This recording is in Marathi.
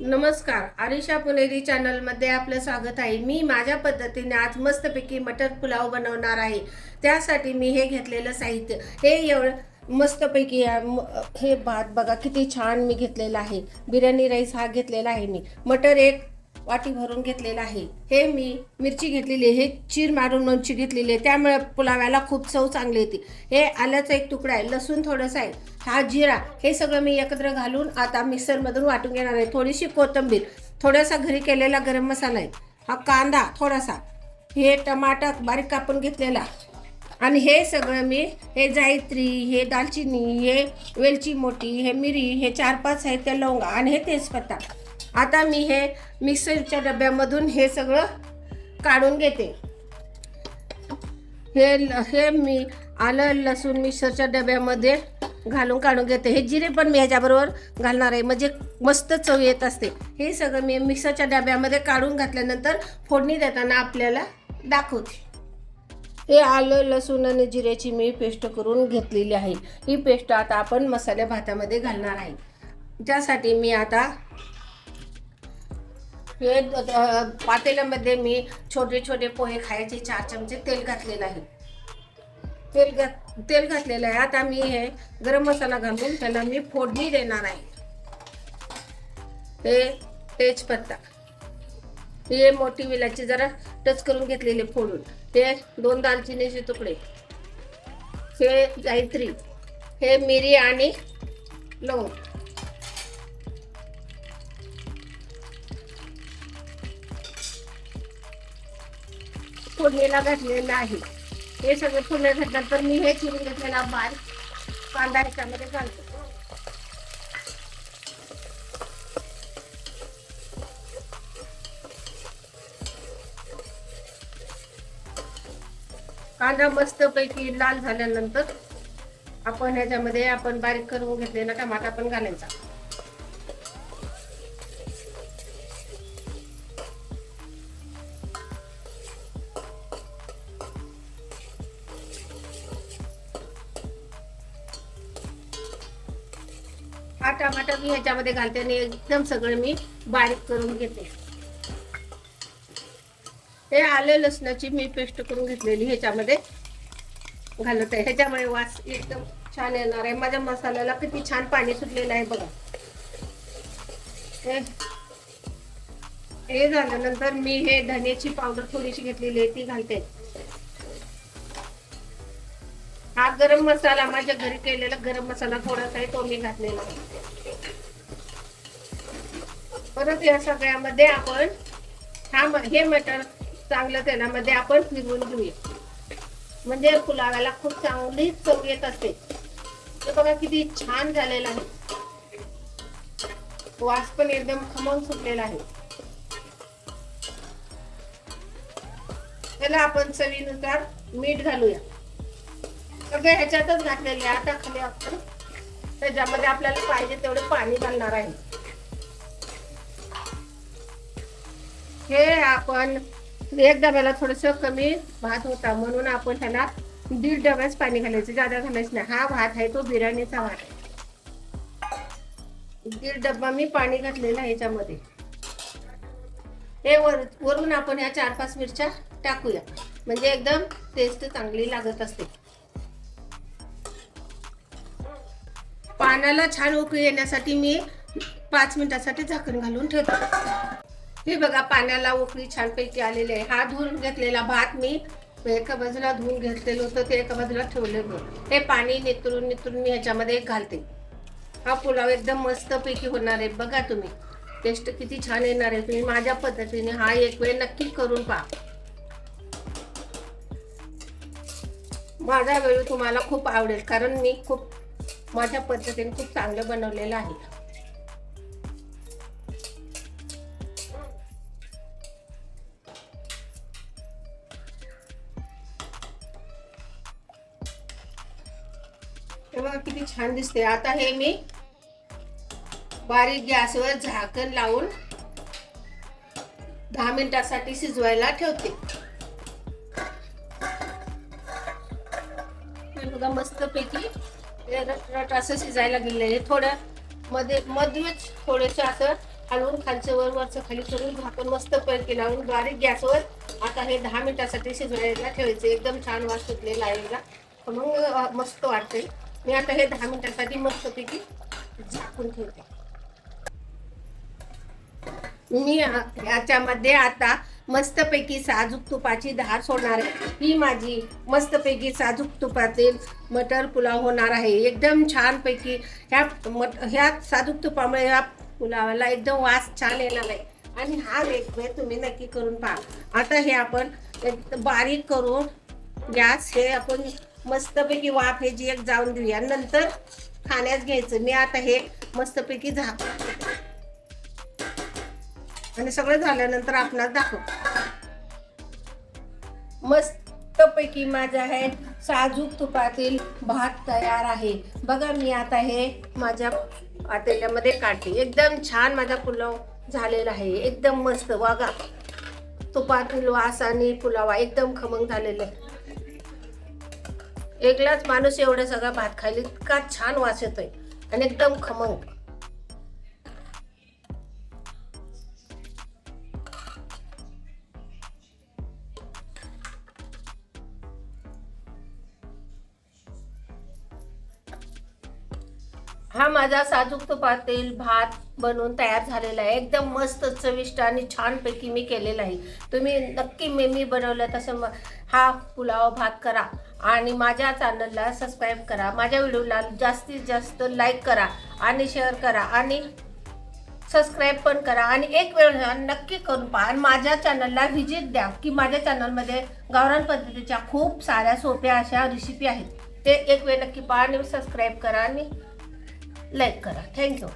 नमस्कार. आरिशा पुणेरी चॅनलमध्ये आपलं स्वागत आहे. मी माझ्या पद्धतीने आज मस्तपैकी मटर पुलाव बनवणार आहे. त्यासाठी मी हे घेतलेलं साहित्य. हे एवढं मस्तपैकी हे भात बघा किती छान मी घेतलेलं आहे. बिर्याणी राईस हा घेतलेला आहे मी. मटर एक वाटी भरून घेतलेलं आहे. हे मी मिरची घेतलेली आहे हे चीर मारून मिरची घेतलेली आहे. त्यामुळे पुलाव्याला खूप चव चांगली येते. हे आल्याचा एक तुकडा आहे लसूण थोडंसं आहे. हा जिरा हे सगळं मी एकत्र घालून आता मिक्सरमधून वाटून घेणार आहे. थोडीशी कोथिंबीर थोडासा घरी केलेला गरम मसाला आहे. हा कांदा थोडासा हे टमाटा बारीक कापून घेतलेला. आणि हे सगळं मी हे जायत्री हे दालचिनी हे वेलची मोठी हे मिरी हे चार पाच आहेत त्या लवंगा आणि हे तेजपत्ता. आता मी हे मिक्सरच्या डब्यामधून हे सगळं काढून घेते. हे ल- हे मी आलं लसूण मिक्सरच्या डब्यामध्ये घालून काढून घेते. हे जिरे पण मी ह्याच्याबरोबर घालणार आहे. म्हणजे मस्त चव येत असते. हे सगळं मी मिक्सरच्या डब्यामध्ये काढून घातल्यानंतर फोडणी देताना आपल्याला दाखवते. हे आलं लसूण आणि जिऱ्याची मी पेस्ट करून घेतलेली आहे. ही पेस्ट आता आपण मसाले भातामध्ये घालणार आहे. त्यासाठी मी आता हे पातेल्यामध्ये मी छोटे छोटे पोहे खायचे चार चमचे तेल घातलेलं आहे तेल घात तेल घातलेलं आहे. आता मी हे गरम मसाला घालून त्याला मी फोडणी देणार आहे. हे तेजपत्ता. हे मोठी विलाची जरा टच करून घेतलेले फोडून. हे दोन दालचिनीचे तुकडे. हे जायत्री हे मिरी आणि लवंग. फोडणीला घातलेलं आहे. हे सगळं फोडणी घातल्यानंतर मी हे चिरून घेतलेला बार कांदा ह्याच्यामध्ये घालतो. कांदा मस्तपैकी लाल झाल्यानंतर आपण ह्याच्यामध्ये आपण बारीक करून घेतलेला टमाटा पण घालायचा. हा टमाटा मी ह्याच्यामध्ये घालते आणि एकदम सगळं मी बारीक करून घेते. हे आले लसणाची मी पेस्ट करून घेतलेली ह्याच्यामध्ये. घालत आहे. ह्याच्यामुळे वास एकदम छान येणार आहे. माझ्या मसाल्याला किती छान पाणी सुटलेलं आहे बघा. हे. हे झाल्यानंतर मी हे धन्याची पावडर थोडीशी घेतलेली आहे ती घालते. हा गरम मसाला माझ्या घरी केलेला गरम मसाला थोडासा आहे तो मी घातलेला आहे. परत या सगळ्यामध्ये आपण हा हे मटर चांगलं तेलामध्ये आपण फिरवून घेऊया. म्हणजे पुलावाला खूप चांगली चव येत असते. ते बघा किती छान झालेलं आहे. वास पण एकदम खमंग सुटलेला आहे. त्याला आपण चवीनुसार मीठ घालूया. सगळं ह्याच्यातच घातलेले आता खाली आपण त्याच्यामध्ये आपल्याला पाहिजे तेवढं पाणी घालणार आहे. हे आपण एक डब्याला थोडस कमी भात होता. म्हणून आपण ह्याला दीड डब्याच पाणी घालायचं. जादा घालायचं नाही. हा भात आहे तो बिर्याणीचा भात आहे. दीड डब्बा मी पाणी घातलेलं आहे याच्यामध्ये. हे वर वरून आपण ह्या चार पाच मिरच्या टाकूया. म्हणजे एकदम टेस्ट चांगली लागत असते. पाण्याला छान उकळी येण्यासाठी मी पाच मिनिटासाठी झाकण घालून ठेवतो. हे बघा पाण्याला उकळी छानपैकी आलेली आहे. हा धुवून घेतलेला भात मी एका बाजूला धुवून घेतलेलं होतं ते एका बाजूला ठेवलेलं हे पाणी नितरून नितरून मी ह्याच्यामध्ये घालते. हा पुलाव एकदम मस्तपैकी होणार आहे. बघा तुम्ही टेस्ट किती छान येणार आहे. तुम्ही माझ्या पद्धतीने हा एक वेळ नक्की करून पहा. माझा वेळ तुम्हाला खूप आवडेल कारण मी खूप माझ्या पद्धतीने खूप चांगलं बनवलेलं आहे. बघा किती छान दिसते. आता हे मी बारीक गॅसवर झाकण लावून दहा मिनिटासाठी शिजवायला ठेवते. बघा मस्त पैकी रट रट असं शिजायला गेलेलं आहे. थोडं मध्ये मध्येच थोडेसे असं हलवून खालचं वर वरचं खाली करून झाकून मस्त पैकी लावून बारीक गॅसवर आता हे दहा मिनिटासाठी शिजवायला ठेवायचं. एकदम छान वास सुटलेला आहे मग मस्त वाटते मी आता हे दहा मिनिटासाठी मस्तपैकी झाकून ठेवते. मी याच्यामध्ये आता मस्तपैकी साजूक तुपाची धार सोडणार आहे. ही माझी मस्तपैकी साजूक तुपातील मटर पुलाव होणार आहे. एकदम छानपैकी ह्या मट ह्या साजूक तुपामुळे ह्या पुलावाला एकदम वास छान येणार आहे. आणि हा वेगवेळ तुम्ही नक्की करून पहा. आता हे आपण बारीक करून गॅस हे आपण मस्तपैकी वाफ हे जी एक जाऊन देऊया. नंतर खाण्यास घ्यायचं. मी आता हे मस्तपैकी झा आणि सगळं झाल्यानंतर आपणास दाखव. मस्तपैकी माझा हे साजूक तुपातील भात तयार आहे. बघा मी आता हे माझ्या पातेल्यामध्ये काढते. एकदम छान माझा पुलाव झालेला आहे. एकदम मस्त. वागा तुपातील वास आणि पुलावा एकदम खमंग झालेला आहे. एकलाच माणूस एवढा सगळा भात खायला इतका छान वास येतोय. आणि एकदम खमंग. हा माझा साजूक तुपातील भात बनवून तयार झालेला आहे. एकदम मस्त चविष्ट आणि छानपैकी मी केलेला आहे. तुम्ही नक्की मी मी बनवलं तसं मग हा पुलाव भात करा आणि माझ्या चॅनलला सबस्क्राईब करा. माझ्या व्हिडिओला जास्तीत जास्त लाईक करा आणि शेअर करा आणि सबस्क्राईब पण करा आणि एक वेळ नक्की करून पहा. आणि माझ्या चॅनलला व्हिजिट द्या की माझ्या चॅनलमध्ये गावरान पद्धतीच्या खूप साऱ्या सोप्या अशा रेसिपी आहेत. ते एक वेळ नक्की पहा आणि सबस्क्राईब करा आणि लाईक करा थँक्यू